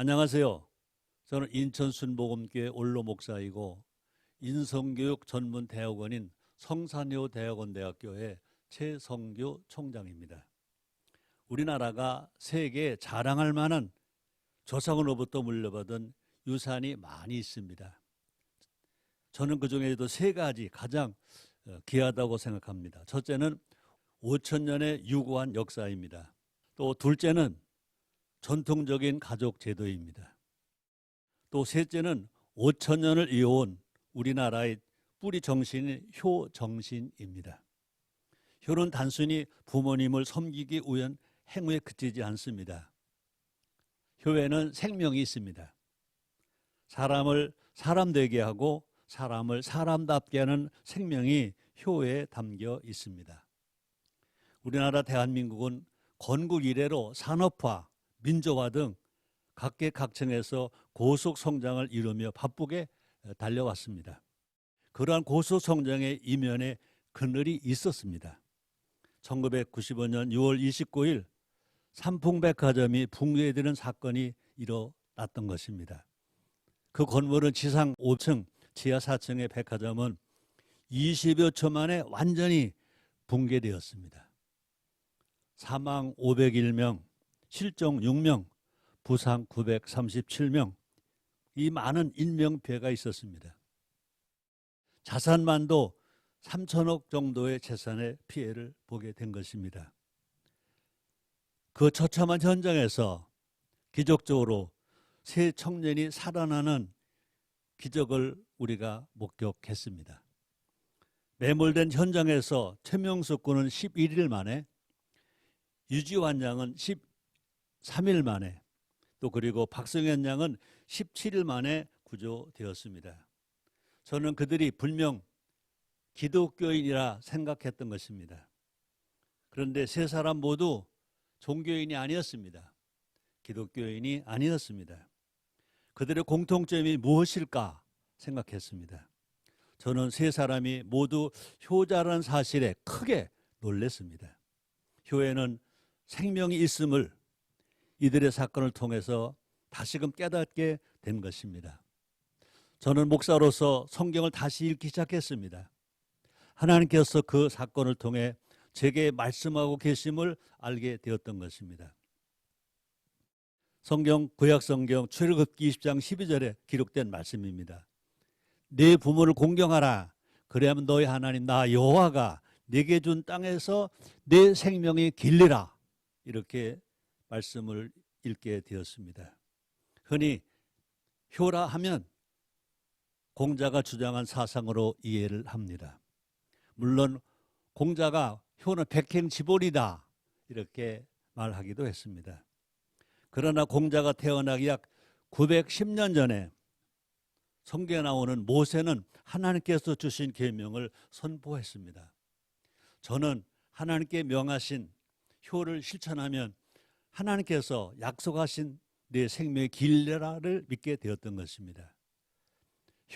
안녕하세요. 저는 인천 순복음교회 올로 목사이고 인성교육 전문 대학원인 성산여 대학원 대학교의 최성규 총장입니다. 우리나라가 세계에 자랑할 만한 조상으로부터 물려받은 유산이 많이 있습니다. 저는 그 중에도 세 가지 가장 어, 귀하다고 생각합니다. 첫째는 5천 년의 유구한 역사입니다. 또 둘째는 전통적인 가족 제도입니다. 또 셋째는 5천 년을 이어온 우리나라의 뿌리 정신인 효 정신입니다. 효는 단순히 부모님을 섬기기 위한 행위에 그치지 않습니다. 효에는 생명이 있습니다. 사람을 사람 되게 하고 사람을 사람답게 하는 생명이 효에 담겨 있습니다. 우리나라 대한민국은 건국 이래로 산업화, 민주화 등 각계각층에서 고속 성장을 이루며 바쁘게 달려왔습니다. 그러한 고속 성장의 이면에 그늘이 있었습니다. 1995년 6월 29일 삼풍백화점이 붕괴되는 사건이 일어났던 것입니다. 그 건물은 지상 5층, 지하 4층의 백화점은 20여 초 만에 완전히 붕괴되었습니다. 사망 501명, 실종 6명, 부상 937명, 이 많은 인명피해가 있었습니다. 자산만도 3천억 정도의 재산의 피해를 보게 된 것입니다. 그 처참한 현장에서 기적적으로 새 청년이 살아나는 기적을 우리가 목격했습니다. 매몰된 현장에서 최명숙 군은 11일 만에 유지환 양은 13일 만에 또 그리고 박성현 양은 17일 만에 구조되었습니다. 저는 그들이 분명 기독교인이라 생각했던 것입니다. 그런데 세 사람 모두 종교인이 아니었습니다. 기독교인이 아니었습니다. 그들의 공통점이 무엇일까 생각했습니다. 저는 세 사람이 모두 효자라는 사실에 크게 놀랐습니다. 효에는 생명이 있음을 이들의 사건을 통해서 다시금 깨닫게 된 것입니다. 저는 목사로서 성경을 다시 읽기 시작했습니다. 하나님께서 그 사건을 통해 제게 말씀하고 계심을 알게 되었던 것입니다. 성경 구약 성경 출애굽기 20장 12절에 기록된 말씀입니다. 내 부모를 공경하라. 그래야면 너희 하나님 나 여호와가 내게 준 땅에서 내 생명이 길리라. 이렇게 말씀을 읽게 되었습니다. 흔히 효라 하면 공자가 주장한 사상으로 이해를 합니다. 물론 공자가 효는 백행지본이다 이렇게 말하기도 했습니다. 그러나 공자가 태어나기 약 910년 전에 성경에 나오는 모세는 하나님께서 주신 계명을 선포했습니다. 저는 하나님께 명하신 효를 실천하면 하나님께서 약속하신 내 생명의 길레라를 믿게 되었던 것입니다.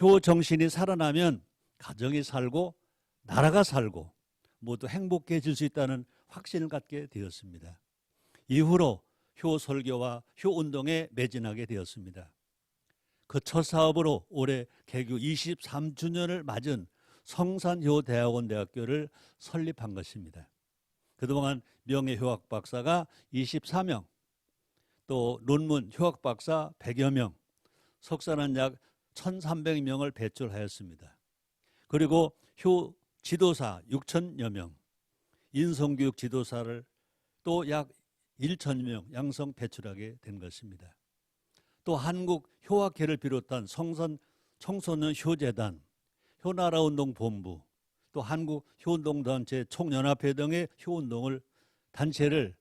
효 정신이 살아나면 가정이 살고 나라가 살고 모두 행복해질 수 있다는 확신을 갖게 되었습니다. 이후로 효 설교와 효 운동에 매진하게 되었습니다. 그 첫 사업으로 올해 개교 23주년을 맞은 성산효 대학원 대학교를 설립한 것입니다. 그동안 명예효학 박사가 24명, 또 논문 효학 박사 100여 명, 석사는 약 1,300명을 배출하였습니다. 그리고 효 지도사 6천여 명, 인성교육 지도사를 또 약 1천여 명 양성 배출하게 된 것입니다. 또 한국 효학회를 비롯한 성선 청소년 효재단, 효나라 운동 본부, 또 한국 효운동단체 총연합회 등의 효운동을 단체를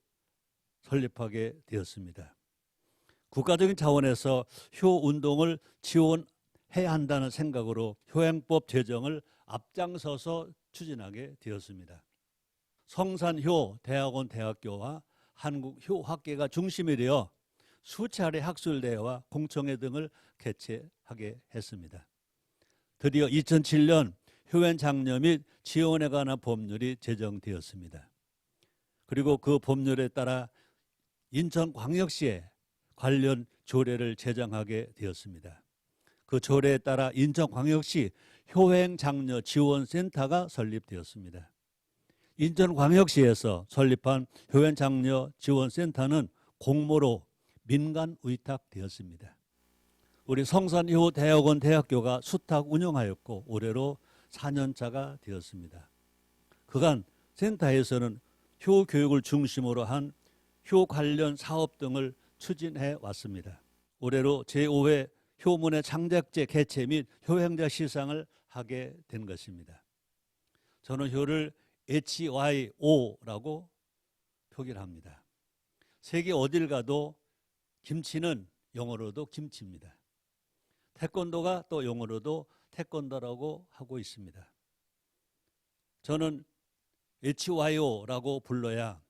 설립하게 되었습니다. 국가적인 차원에서 효운동을 지원해야 한다는 생각으로 효행법 제정을 앞장서서 추진하게 되었습니다. 성산효 대학원 대학교와 한국효학계가 중심이 되어 수차례 학술대회와 공청회 등을 개최하게 했습니다. 드디어 2007년 효연 장려 및 지원에 관한 법률이 제정되었습니다. 그리고 그 법률에 따라 인천광역시에 관련 조례를 제정하게 되었습니다. 그 조례에 따라 인천광역시 효행장려 지원센터가 설립되었습니다. 인천광역시에서 설립한 효행장려 지원센터는 공모로 민간 위탁되었습니다. 우리 성산효 대학원 대학교가 수탁 운영하였고 올해로 4년차가 되었습니다. 그간 센터에서는 효 교육을 중심으로 한 효 관련 사업 등을 추진해 왔습니다. 올해로 제5회 효문의 창작제 개최 및 효행자 시상을 하게 된 것입니다. 저는 효를 HYO라고 표기를 합니다. 세계 어딜 가도 김치는 영어로도 김치입니다. 태권도가 또 영어로도 태권도라고 하고 있습니다. 저는 HYO라고 불러야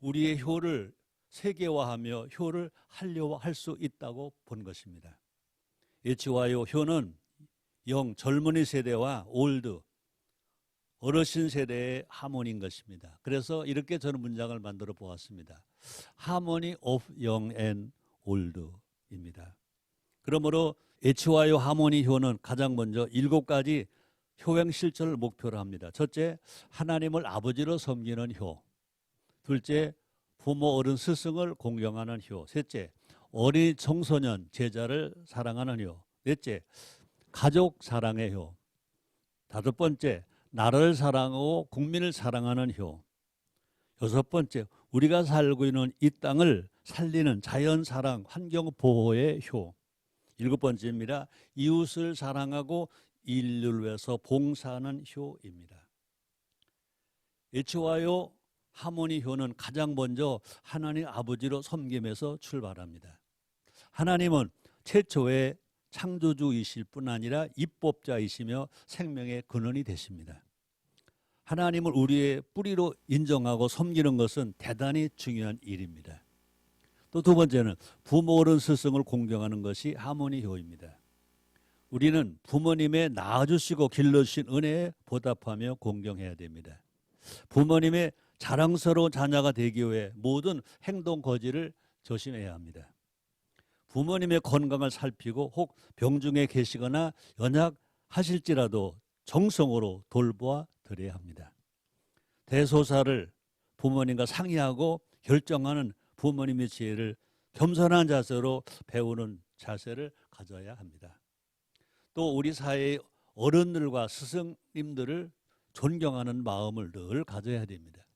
우리의 효를 세계화하며 효를 한려화 할 수 있다고 본 것입니다. HYO 효는 영 젊은이 세대와 올드 어르신 세대의 하모니인 것입니다. 그래서 이렇게 저는 문장을 만들어 보았습니다. 하모니 오브 영 앤 올드입니다. 그러므로 HYO 하모니 효는 가장 먼저 일곱 가지 효행 실천을 목표로 합니다. 첫째, 하나님을 아버지로 섬기는 효. 둘째, 부모 어른 스승을 공경하는 효. 셋째, 어린 청소년 제자를 사랑하는 효. 넷째, 가족 사랑의 효. 다섯 번째, 나라를 사랑하고 국민을 사랑하는 효. 여섯 번째, 우리가 살고 있는 이 땅을 살리는 자연 사랑, 환경 보호의 효. 일곱 번째입니다. 이웃을 사랑하고 인류를 위해서 봉사하는 효입니다. HYO 하모니 효는 가장 먼저 하나님 아버지로 섬김에서 출발합니다. 하나님은 최초의 창조주이실 뿐 아니라 입법자이시며 생명의 근원이 되십니다. 하나님을 우리의 뿌리로 인정하고 섬기는 것은 대단히 중요한 일입니다. 또 두 번째는 부모 어른 스승을 공경하는 것이 하모니 효입니다. 우리는 부모님의 낳아주시고 길러주신 은혜에 보답하며 공경해야 됩니다. 부모님의 자랑스러운 자녀가 되기 위해 모든 행동 거지를 조심해야 합니다. 부모님의 건강을 살피고 혹 병중에 계시거나 연약하실지라도 정성으로 돌보아 드려야 합니다. 대소사를 부모님과 상의하고 결정하는 부모님의 지혜를 겸손한 자세로 배우는 자세를 가져야 합니다. 또 우리 사회의 어른들과 스승님들을 존경하는 마음을 늘 가져야 됩니다.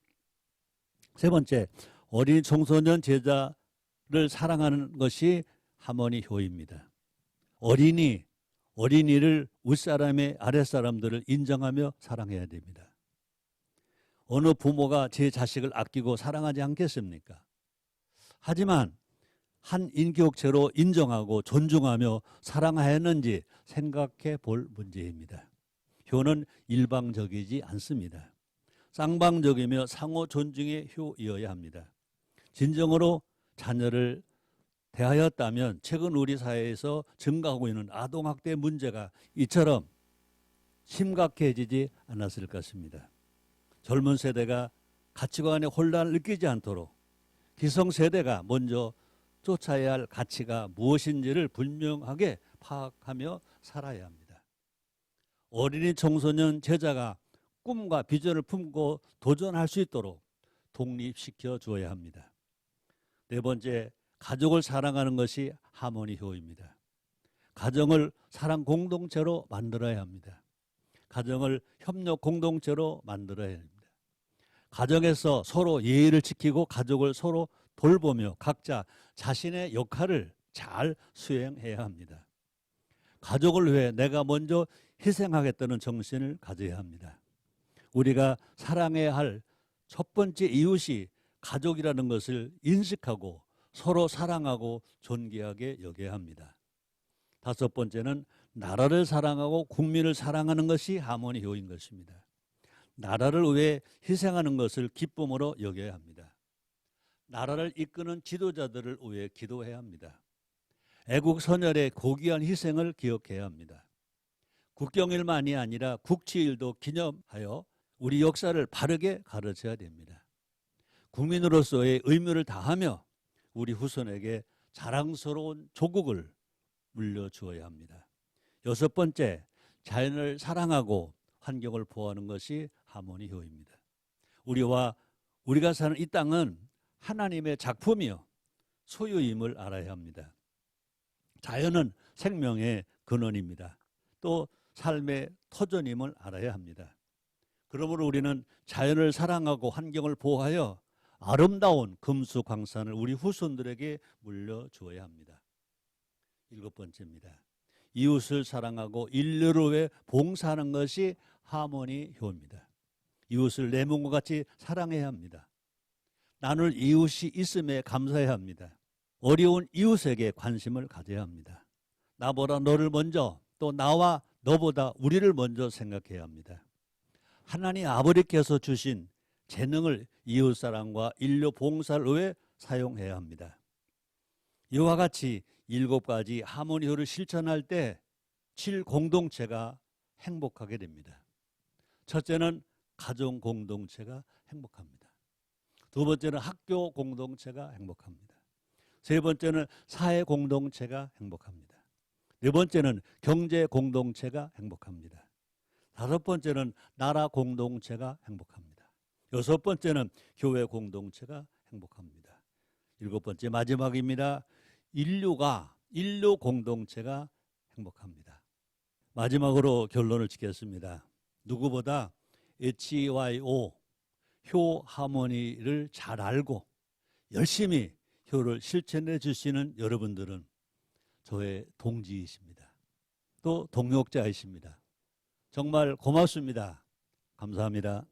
세 번째, 어린 청소년 제자를 사랑하는 것이 하모니 효입니다. 어린이, 어린이를 윗사람의 아랫사람들을 인정하며 사랑해야 됩니다. 어느 부모가 제 자식을 아끼고 사랑하지 않겠습니까? 하지만 한 인격체로 인정하고 존중하며 사랑하였는지 생각해 볼 문제입니다. 효는 일방적이지 않습니다. 쌍방적이며 상호 존중의 효이어야 합니다. 진정으로 자녀를 대하였다면 최근 우리 사회에서 증가하고 있는 아동학대 문제가 이처럼 심각해지지 않았을 것입니다. 젊은 세대가 가치관의 혼란을 느끼지 않도록 기성세대가 먼저 쫓아야 할 가치가 무엇인지를 분명하게 파악하며 살아야 합니다. 어린이 청소년 제자가 꿈과 비전을 품고 도전할 수 있도록 독립시켜 주어야 합니다. 네 번째, 가족을 사랑하는 것이 하모니 효입니다. 가정을 사랑 공동체로 만들어야 합니다. 가정을 협력 공동체로 만들어야 합니다. 가정에서 서로 예의를 지키고 가족을 서로 돌보며 각자 자신의 역할을 잘 수행해야 합니다. 가족을 위해 내가 먼저 희생하겠다는 정신을 가져야 합니다. 우리가 사랑해야 할 첫 번째 이웃이 가족이라는 것을 인식하고 서로 사랑하고 존귀하게 여겨야 합니다. 다섯 번째는 나라를 사랑하고 국민을 사랑하는 것이 하모니 효인 것입니다. 나라를 위해 희생하는 것을 기쁨으로 여겨야 합니다. 나라를 이끄는 지도자들을 위해 기도해야 합니다. 애국 선열의 고귀한 희생을 기억해야 합니다. 국경일만이 아니라 국치일도 기념하여 우리 역사를 바르게 가르쳐야 됩니다. 국민으로서의 의무를 다하며 우리 후손에게 자랑스러운 조국을 물려주어야 합니다. 여섯 번째, 자연을 사랑하고 환경을 보호하는 것이 하모니 효입니다. 우리와 우리가 사는 이 땅은 하나님의 작품이요 소유임을 알아야 합니다. 자연은 생명의 근원입니다. 또 삶의 터전임을 알아야 합니다. 그러므로 우리는 자연을 사랑하고 환경을 보호하여 아름다운 금수 광산을 우리 후손들에게 물려주어야 합니다. 일곱 번째입니다. 이웃을 사랑하고 인류를 위해 봉사하는 것이 하모니 효입니다. 이웃을 내 몸과 같이 사랑해야 합니다. 나눌 이웃이 있음에 감사해야 합니다. 어려운 이웃에게 관심을 가져야 합니다. 나보다 너를 먼저 또 나와 너보다 우리를 먼저 생각해야 합니다. 하나님 아버지께서 주신 재능을 이웃 사랑과 인류 봉사를 위해 사용해야 합니다. 이와 같이 일곱 가지 하모니효를 실천할 때 칠 공동체가 행복하게 됩니다. 첫째는 가정 공동체가 행복합니다. 두 번째는 학교 공동체가 행복합니다. 세 번째는 사회 공동체가 행복합니다. 네 번째는 경제 공동체가 행복합니다. 다섯 번째는 나라 공동체가 행복합니다. 여섯 번째는 교회 공동체가 행복합니다. 일곱 번째 마지막입니다. 인류가 인류 공동체가 행복합니다. 마지막으로 결론을 짓겠습니다. 누구보다 HYO 효 하모니를 잘 알고 열심히 효를 실천해 주시는 여러분들은 저의 동지이십니다. 또 동역자이십니다. 정말 고맙습니다. 감사합니다.